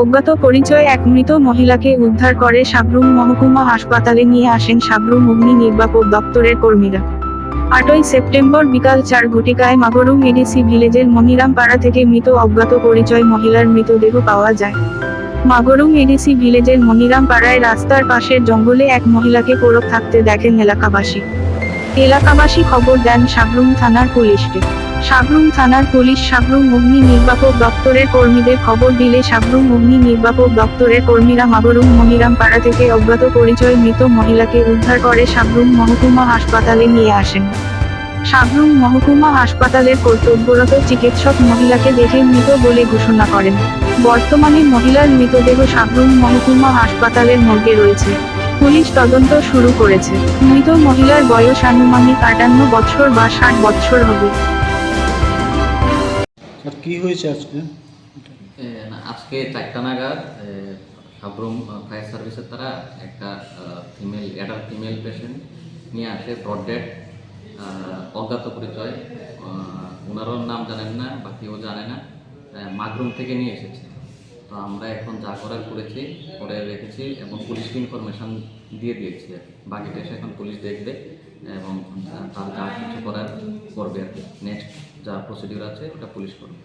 অজ্ঞাত পরিচয় এক মৃত মহিলাকে উদ্ধার করে সাবরুম মহকুমা হাসপাতালে নিয়ে আসেন সাবরুম অগ্নি নির্বাপক দপ্তরের কর্মীরা। আটই সেপ্টেম্বর বিকাল চার ঘটিকায় মাগরুম এডিসি ভিলেজের মনিরাম পাড়া থেকে মৃত অজ্ঞাত পরিচয় মহিলার মৃতদেহ পাওয়া যায়। মাগরুম এডিসি ভিলেজের মনিরাম পাড়ায় রাস্তার পাশের জঙ্গলে এক মহিলাকে পড়ক থাকতে দেখেন এলাকাবাসী। এলাকাবাসী খবর দেন সাবরুম থানার পুলিশকে। সাবরুম থানার পুলিশ সাবরুম অগ্নি নির্বাপক দপ্তরের কর্মীদের খবর দিলে সাবরুম অগ্নি নির্বাপক দপ্তরের কর্মীরা মাগরুম মনিরাম পাড়া থেকে অজ্ঞাত পরিচয় মৃত মহিলাকে উদ্ধার করে সাবরুম মহকুমা হাসপাতালে নিয়ে আসেন। সাবরুম মহকুমা হাসপাতালের কর্তব্যরত চিকিৎসক মহিলাকে দেখে মৃত বলে ঘোষণা করেন। বর্তমানে মহিলার মৃতদেহ সাবরুম মহকুমা হাসপাতালের মর্গে রয়েছে। পুলিশ তদন্ত শুরু করেছে। মৃত মহিলার বয়স আনুমানিক আটান্ন বছর বা ষাট বছর হবে। কি হয়েছে আজকে? আজকে চারটা নাগাদ সাবরুম ফায়ার সার্ভিসের তারা একটা ফিমেল অ্যাডাল্ট ফিমেল পেশেন্ট নিয়ে আসে ব্রড ডেড অজ্ঞাত পরিচয়। ওনারও নাম জানেন না বা কেউ জানে না। মাগরুম থেকে নিয়ে এসেছে। তো আমরা এখন যা করার করেছি, করে রেখেছি এবং পুলিশকে ইনফরমেশান দিয়ে দিয়েছি আর বাকিটা এসে এখন পুলিশ দেখবে এবং তার যা কিছু করার করবে আর কি। নেক্সট যা প্রসিডিউর আছে, ওটা পুলিশ করবে।